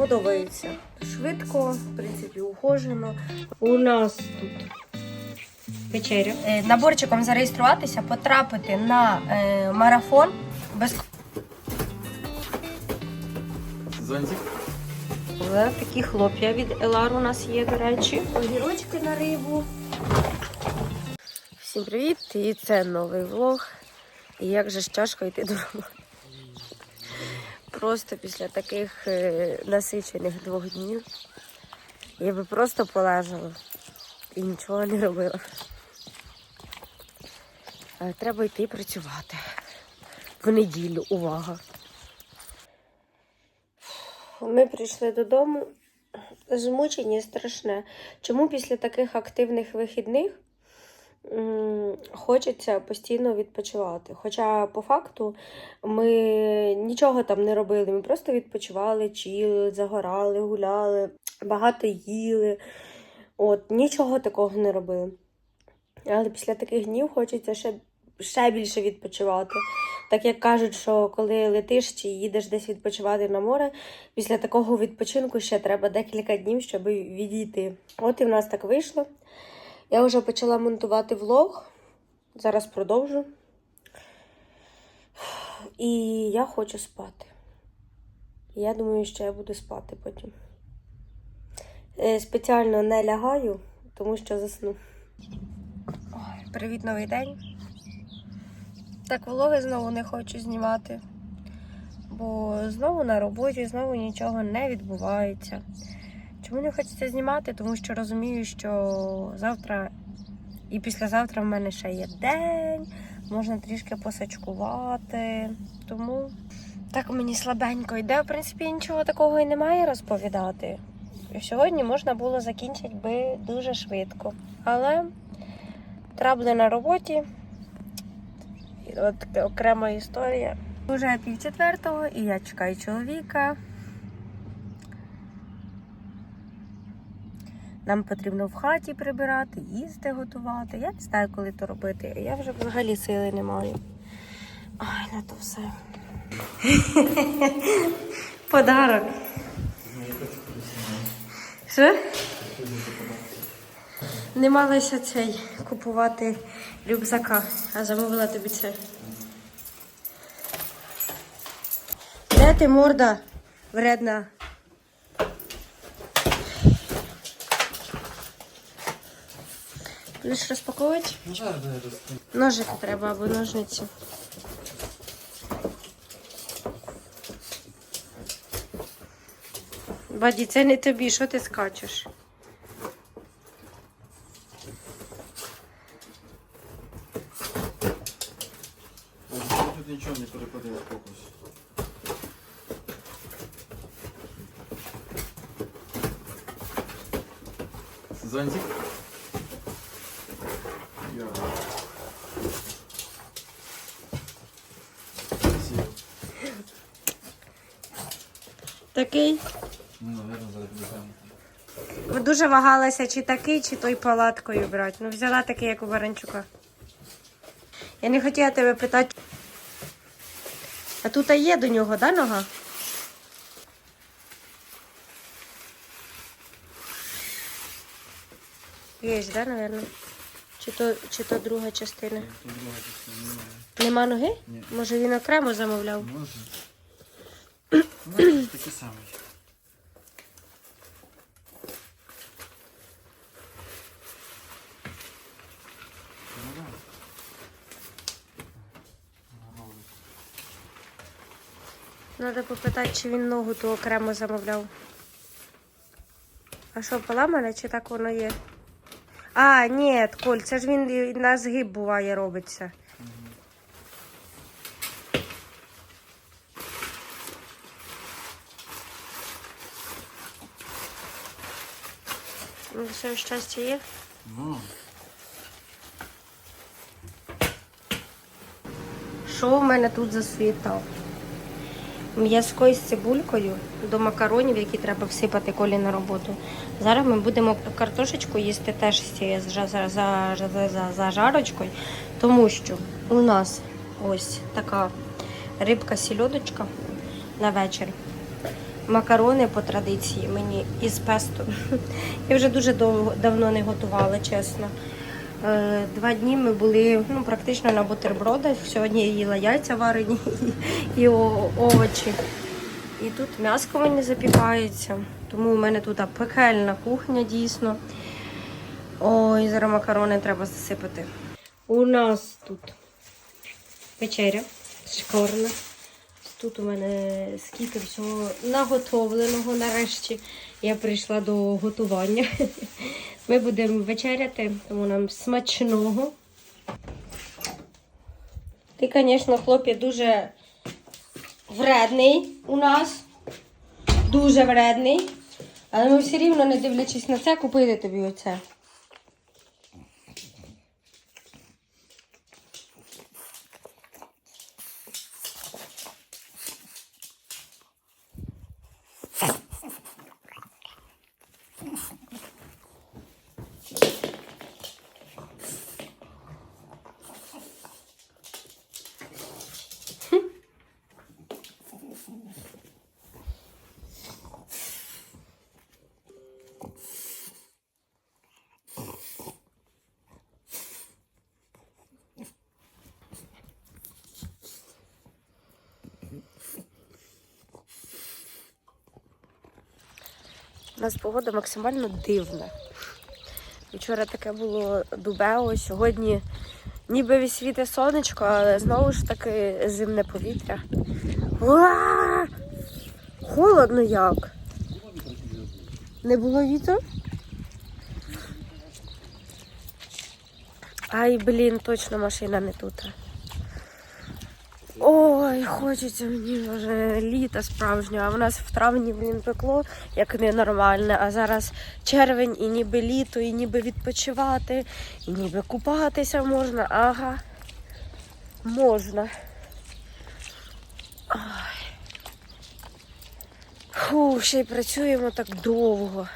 подобається. Швидко, в принципі, ухожено. У нас тут вечеря. Е, Наборчиком зареєструватися, потрапити на е, марафон без Зонтик. Такі хлоп'я від Елар у нас є, до речі. Огірочки на рибу. Всім привіт! І це новий влог. І як же ж тяжко йти до роботи. Просто після таких е, насичених двох днів я би просто полежала і нічого не робила. Треба йти працювати. В неділю, увага. Ми прийшли додому. Змучені страшне. Чому після таких активних вихідних хочеться постійно відпочивати? Хоча по факту ми нічого там не робили. Ми просто відпочивали, чили, загорали, гуляли, багато їли. От, нічого такого не робили. Але після таких днів хочеться ще, ще більше відпочивати. Так як кажуть, що коли летиш чи їдеш десь відпочивати на море, після такого відпочинку ще треба декілька днів, щоб відійти. От і в нас так вийшло. Я вже почала монтувати влог. Зараз продовжу. І я хочу спати. Я думаю, що я буду спати потім. Е, Спеціально не лягаю, тому що засну. Ой, привіт, новий день. Так, влоги знову не хочу знімати, бо знову на роботі, знову нічого не відбувається. Чому не хочеться знімати? Тому що розумію, що завтра і післязавтра в мене ще є день, можна трішки посачкувати. Тому так мені слабенько йде. В принципі, нічого такого і немає розповідати. Сьогодні можна було закінчити би дуже швидко. Але трабли на роботі. От окрема історія. Уже пів четвертого, і я чекаю чоловіка. Нам потрібно в хаті прибирати, їсти готувати. Я не знаю, коли то робити. Я вже взагалі сили не маю. Ай, на то все. Подарок. Що? Не малася цей купувати рюкзака, а замовила тобі це. Де ти морда вредна? Будеш розпаковувати? Ножик треба або ножниці. Баді, це не тобі, що ти скачеш? Тут нічого не перепадає фокус. Зонтик. Я. Красиво. Такий. Ну. Ви дуже вагалася, чи такий, чи той палаткою брати. Ну, взяла такий, як у Баранчука. Я не хотіла тебе питати. А тут є до нього, да, нога? Є, да, напевно? Чи то, чи то друга частина? Друга частина. Нема ноги? Ні. Може він окремо замовляв? Може. Ну, такий самий. Треба попитати, чи він ногу ту окремо замовляв. А що, поламане, чи так воно є? А, ні, Коль, це ж він на згиб буває робиться. Ну, все щастя є. Ну, Що в мене тут за суєта? М'язко із цибулькою до макаронів, які треба всипати колі на роботу. Зараз ми будемо картошечку їсти теж з цією за, зажарочкою, тому що у нас ось така рибка сільодочка на вечір. Макарони по традиції мені із песто. Я вже дуже давно не готувала, чесно. Е, Два дні ми були ну, практично на бутербродах. Сьогодні я їла яйця варені і овочі. І тут м'яско мені запікається. Тому у мене тут пекельна кухня дійсно. Ой, зараз макарони треба засипати. У нас тут вечеря шикарна. Тут у мене скільки всього наготовленого нарешті. Я прийшла до готування. Ми будемо вечеряти, тому нам смачного. Ти, звісно, хлопець дуже вредний у нас. Дуже вредний. Але ми все рівно, не дивлячись на це, купили тобі оце. У нас погода максимально дивна. Вчора таке було дубео, сьогодні ніби світе сонечко, але знову ж таки зимне повітря. Уа! Холодно як. Не було вітру? Ай, блін, точно машина не тут. Ой, хочеться мені вже літа справжнього. А в нас в травні, блін, пекло, як ненормальне, а зараз червень і ніби літо, і ніби відпочивати, і ніби купатися можна. Ага. Можна. Ой. Фу, ще й працюємо так довго.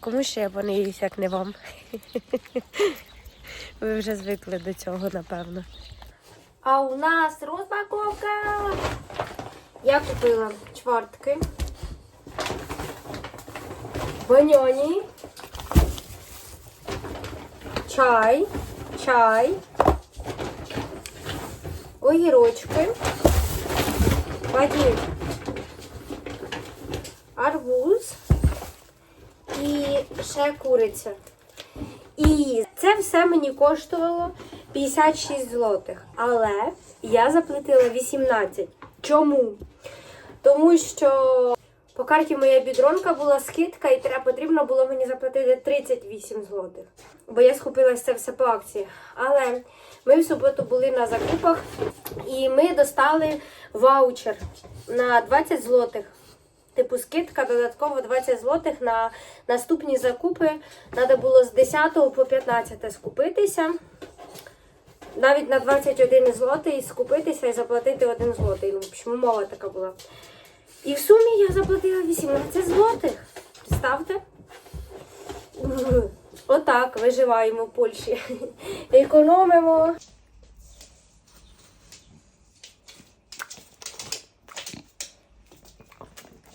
Кому ще я понеюсь, як не вам. Ви вже звикли до цього, напевно. А у нас розпаковка. Я купила чвартки. Баньоні. Чай. Чай. Огірочки. Вадим. Арбуз. І ще куриця. І це все мені коштувало 56 злотих. Але я заплатила 18. Чому? Тому що по карті моя бідронка була скидка, і треба потрібно було мені заплатити 38 злотих. Бо я схопилася це все по акції. Але ми в суботу були на закупах і ми достали ваучер на 20 злотих. Типу скидка додатково 20 злотих на наступні закупи. Треба було з 10 по 15 скупитися. Навіть на 21 злотий скупитися і заплатити 1 злотий. Ну, в общем, умова така була. І в сумі я заплатила 18 злотих. Представте? Отак виживаємо в Польщі. Економимо.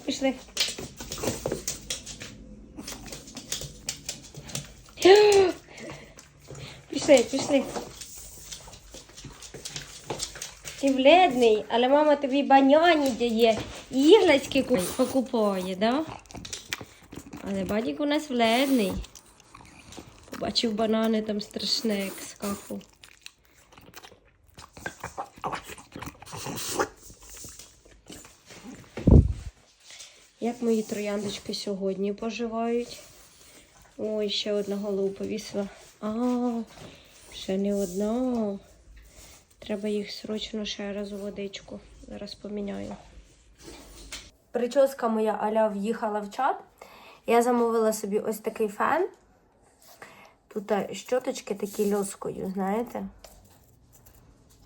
Пішли. Пішли, пішли. Ти бледний, але мама тобі баняні дає. Ку- покупає, да? Але бадік у нас бледний. Побачив банани там страшне, як скакав. Як мої трояндочки сьогодні поживають? Ой, ще одна голову повісила. А, ще не одна. Треба їх срочно ще раз у водичку. Зараз поміняю. Прическа моя аля в'їхала в чат. Я замовила собі ось такий фен. Тут е, щоточки такі льоскою, знаєте?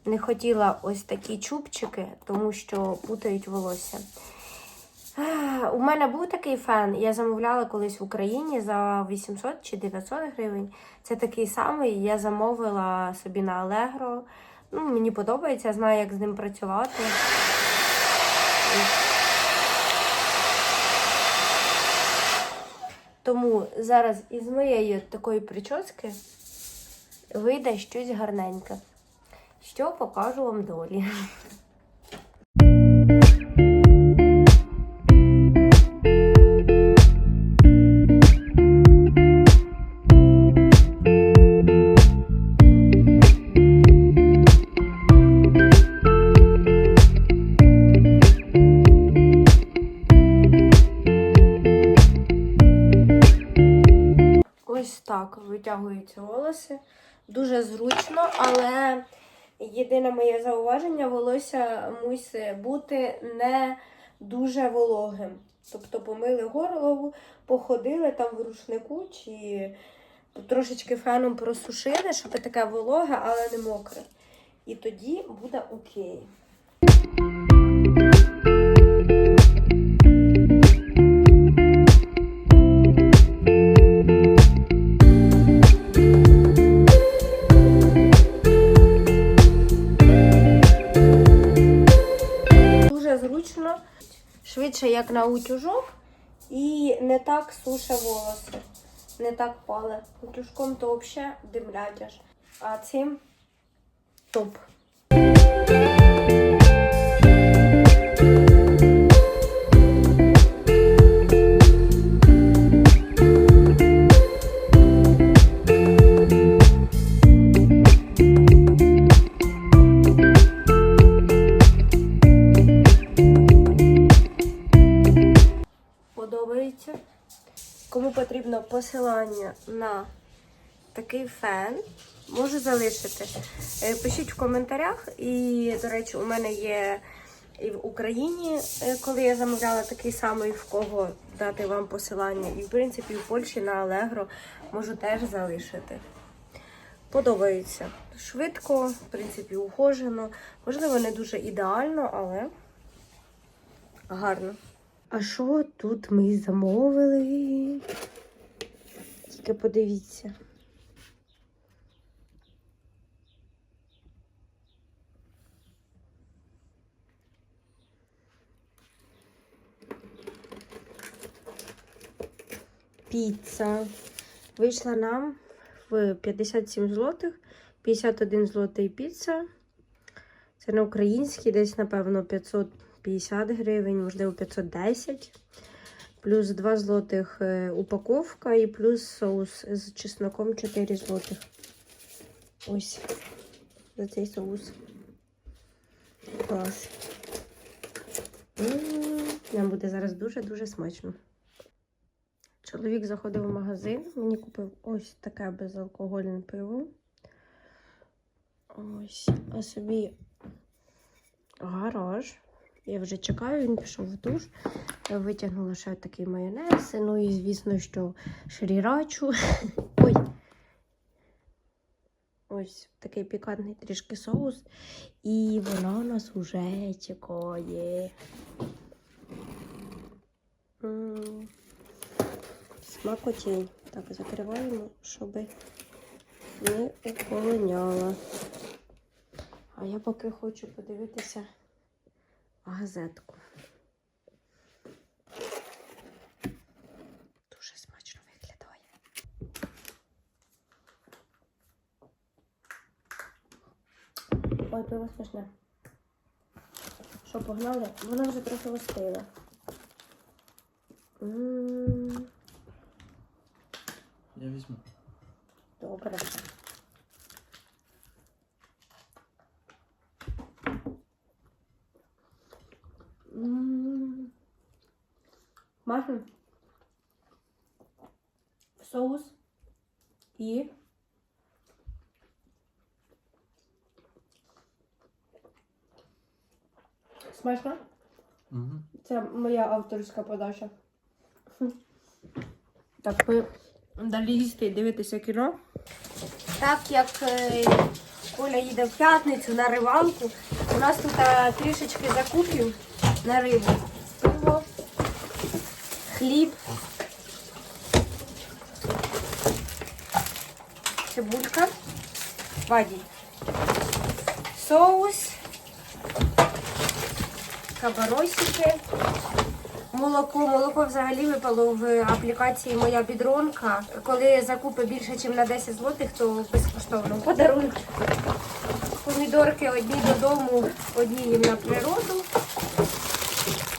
Не хотіла ось такі чубчики, тому що путають волосся. У мене був такий фен, я замовляла колись в Україні за 800 чи 900 гривень. Це такий самий, я замовила собі на Allegro. Ну, мені подобається, знаю, як з ним працювати. Тому зараз із моєї такої прически вийде щось гарненьке, що покажу вам долі. Дуже зручно, але єдине моє зауваження, волосся мусить бути не дуже вологим. Тобто помили горлову, походили там в рушнику чи трошечки феном просушили, щоб таке вологе, але не мокре. І тоді буде окей. Швидше як на утюжок, і не так суше волоси, не так пале. Утюжком то взагалі димлять. А цим топ. На такий фен, можу залишити. Е, Пишіть в коментарях. І, до речі, у мене є і в Україні, е, коли я замовляла такий самий, в кого дати вам посилання. І, в принципі, в Польщі на Allegro можу теж залишити. Подобається. Швидко, в принципі, ухожено. Можливо, не дуже ідеально, але гарно. А що тут ми замовили? Тільки подивіться. Піца. Вийшла нам в 57 злотих, 51 злотий піца. Це на українській, десь, напевно, 550 гривень, можливо, 510. Плюс 2 злотих е, упаковка і плюс соус з чесноком 4 злотих. Ось за цей соус. Клас. Нам буде зараз дуже-дуже смачно. Чоловік заходив в магазин, мені купив ось таке безалкогольне пиво. Ось, а собі гараж. Я вже чекаю, він пішов в душ. Витягнула ще такий майонез. Ну і, звісно, що шрірачу. Ой. Ось такий пікантний трішки соус. І вона у нас уже чекає. Смакотінь. Так, закриваємо, щоб не охолоняла. А я поки хочу подивитися газетку. Дуже смачно виглядає. Ой, пиво смачне. Що, погнали? Воно вже трохи остило. М, Я візьму. Добре. Масло. Соус і смачно? Угу. Це моя авторська подача. Так, ви далі їсти і дивитися кіно. Так як е, Коля їде в п'ятницю на ривалку, у нас тут е, трішечки закупів на рибу. Пиво, хліб, цибулька, ваді, соус, кабаросики. Молоко. Молоко взагалі випало в аплікації Моя бідронка. Коли закупи більше, ніж на 10 злотих, то безкоштовно подарунок. Помідорки одні додому, одні їм на природу.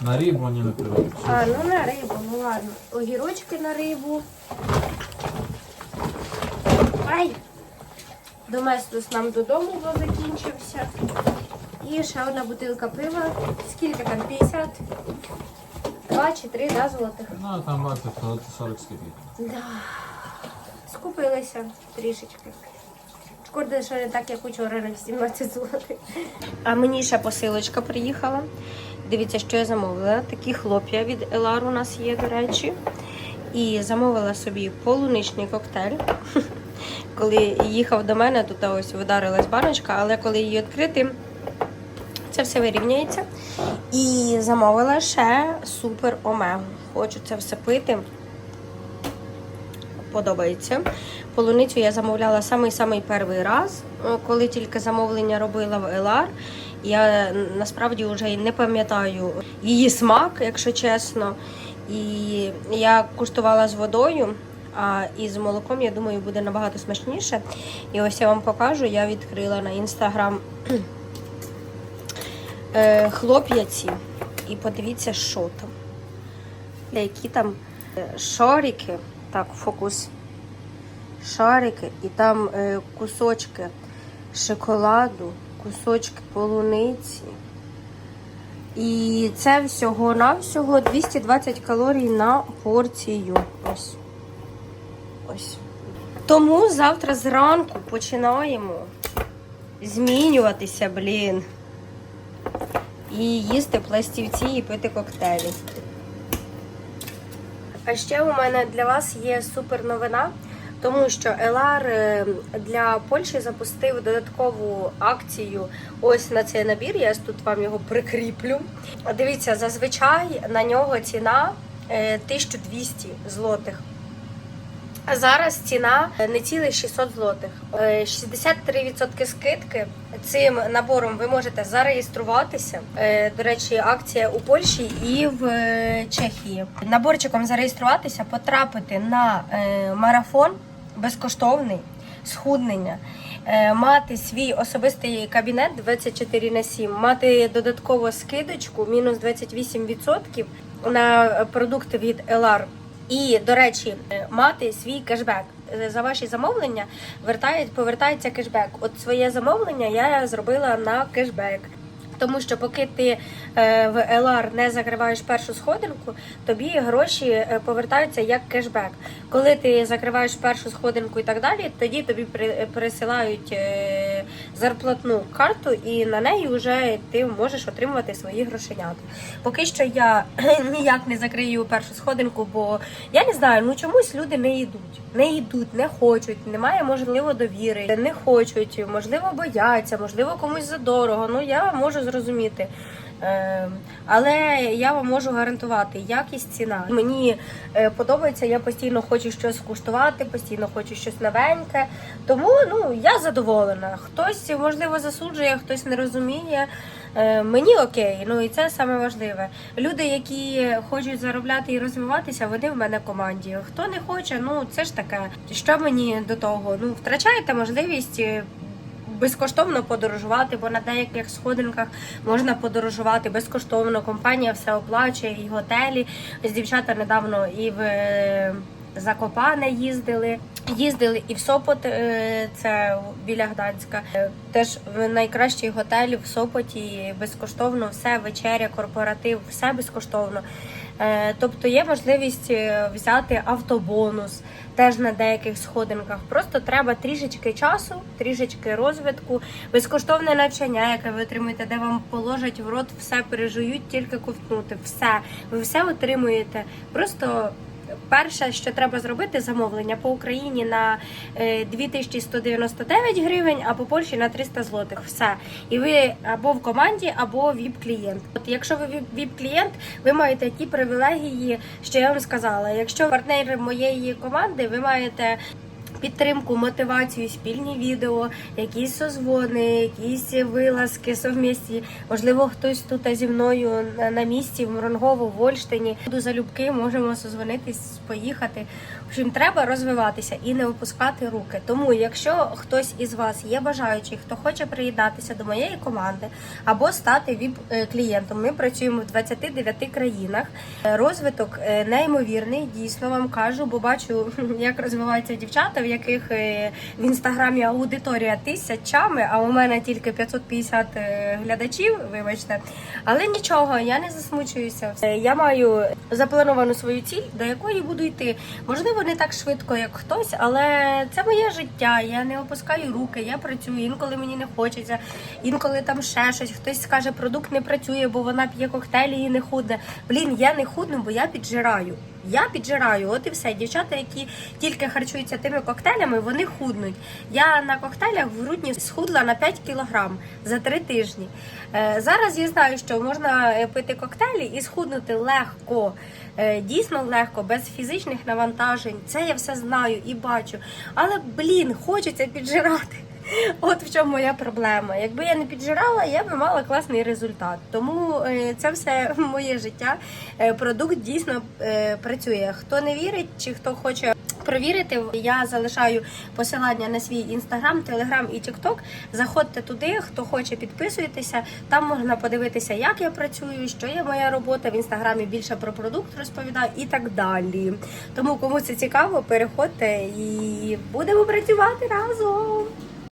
На рибу, а не на природу. А, ну на рибу, ладно. Огірочки на рибу. Ай! Доместос нам додому вже закінчився. І ще одна бутилка пива. Скільки там? 50? Два чи три, да, злотих? Ну, там бачите, 40 з. Да. Скупилися трішечки. Шкода, що не так, як учора на 17 злотих. А мені ще посилочка приїхала. Дивіться, що я замовила. Такі хлоп'я від Елар у нас є, до речі. І замовила собі полуничний коктейль. Коли їхав до мене, тут ось вдарилась баночка, але коли її відкрити, це все вирівняється. І замовила ще супер омегу. Хочу це все пити. Подобається. Полуницю я замовляла самий-самий перший раз, коли тільки замовлення робила в Елар. Я насправді вже й не пам'ятаю її смак, якщо чесно. І я куштувала з водою, а із молоком, я думаю, буде набагато смачніше. І ось я вам покажу, я відкрила на інстаграм е, хлоп'я ці. І подивіться, що там. Які там е, шарики. Так, фокус. Шарики, і там е, кусочки шоколаду, кусочки полуниці. І це всього-навсього 220 калорій на порцію. Ось. Ось. Тому завтра зранку починаємо змінюватися, блін. І їсти пластівці і пити коктейлі. А ще у мене для вас є супер новина, тому що Елар е, для Польщі запустив додаткову акцію ось на цей набір. Я тут вам його прикріплю. Дивіться, зазвичай на нього ціна е, 1200 злотих. А зараз ціна не цілих 600 злотих. Е, 63% скидки. Цим набором ви можете зареєструватися. Е, До речі, акція у Польщі і в е, Чехії. Наборчиком зареєструватися, потрапити на е, марафон безкоштовний схуднення. е, Мати свій особистий кабінет 24 на 7, мати додаткову скидочку мінус 28% на продукти від Елар. І, до речі, е, мати свій кешбек. Е, За ваші замовлення вертає, повертається кешбек. От своє замовлення я зробила на кешбек. Тому що поки ти е, в LR не закриваєш першу сходинку, тобі гроші е, повертаються як кешбек. Коли ти закриваєш першу сходинку і так далі, тоді тобі при- пересилають е, зарплатну карту, і на неї вже ти можеш отримувати свої грошенята. Поки що я ніяк не закрию першу сходинку, бо я не знаю, ну чомусь люди не йдуть. Не йдуть, не хочуть, немає можливо довіри, не хочуть, можливо, бояться, можливо, комусь задорого. Ну я можу зрозуміти. Е, Але я вам можу гарантувати, якість ціна. Мені е, подобається, я постійно хочу щось куштувати, постійно хочу щось новеньке. Тому ну я задоволена. Хтось можливо засуджує, хтось не розуміє. Е, Мені окей, ну і це саме важливе. Люди, які хочуть заробляти і розвиватися, вони в мене команді. Хто не хоче, ну це ж таке. Що мені до того? Ну втрачаєте можливість. Безкоштовно подорожувати, бо на деяких сходинках можна подорожувати безкоштовно. Компанія все оплачує, і готелі. З дівчата недавно і в е, Закопане їздили. Їздили і в Сопот, е, це біля Гданська. Е, Теж в найкращий готель в Сопоті безкоштовно все, вечеря, корпоратив, все безкоштовно. Е, Тобто є можливість е, взяти автобонус теж на деяких сходинках. Просто треба трішечки часу, трішечки розвитку, безкоштовне навчання, яке ви отримуєте, де вам положать в рот, все пережують, тільки ковтнути. Все, ви все отримуєте. Просто перше, що треба зробити, замовлення по Україні на е, 2199 гривень, а по Польщі на 300 злотих. Все. І ви або в команді, або віп-клієнт. От якщо ви віп-клієнт, ви маєте ті привілегії, що я вам сказала. Якщо партнери моєї команди, ви маєте підтримку, мотивацію, спільні відео, якісь созвони, якісь вилазки совмісті. Можливо, хтось тут зі мною на- місці в Мронгову, в Ольштині. Буду залюбки, можемо созвонитись, поїхати. Общем, треба розвиватися і не опускати руки. Тому, якщо хтось із вас є бажаючий, хто хоче приєднатися до моєї команди або стати віп клієнтом, ми працюємо в 29 країнах. Е, Розвиток е, неймовірний, дійсно вам кажу, бо бачу, як розвиваються дівчата, в яких е, в інстаграмі аудиторія тисячами, а у мене тільки 550 е, глядачів. Вибачте, але нічого, я не засмучуюся. Е, Я маю заплановану свою ціль, до якої буду йти. Можливо, не так швидко, як хтось, але це моє життя. Я не опускаю руки, я працюю. Інколи мені не хочеться, інколи там ще щось. Хтось скаже, продукт не працює, бо вона п'є коктейлі і не худне. Блін, я не худну, бо я піджираю. Я піджираю, от і все. Дівчата, які тільки харчуються тими коктейлями, вони худнуть. Я на коктейлях в грудні схудла на 5 кілограм за 3 тижні. Е, зараз я знаю, що можна е, пити коктейлі і схуднути легко. Е, Дійсно легко, без фізичних навантажень. Це я все знаю і бачу. Але блін, хочеться піджирати. От в чому моя проблема. Якби я не піджирала, я би мала класний результат. Тому е, це все моє життя. Е, Продукт дійсно е, працює. Хто не вірить, чи хто хоче. Провірити, я залишаю посилання на свій інстаграм, телеграм і тікток. Заходьте туди, хто хоче, підписуйтеся. Там можна подивитися, як я працюю, що є моя робота. В інстаграмі більше про продукт розповідаю і так далі. Тому кому це цікаво, переходьте і будемо працювати разом.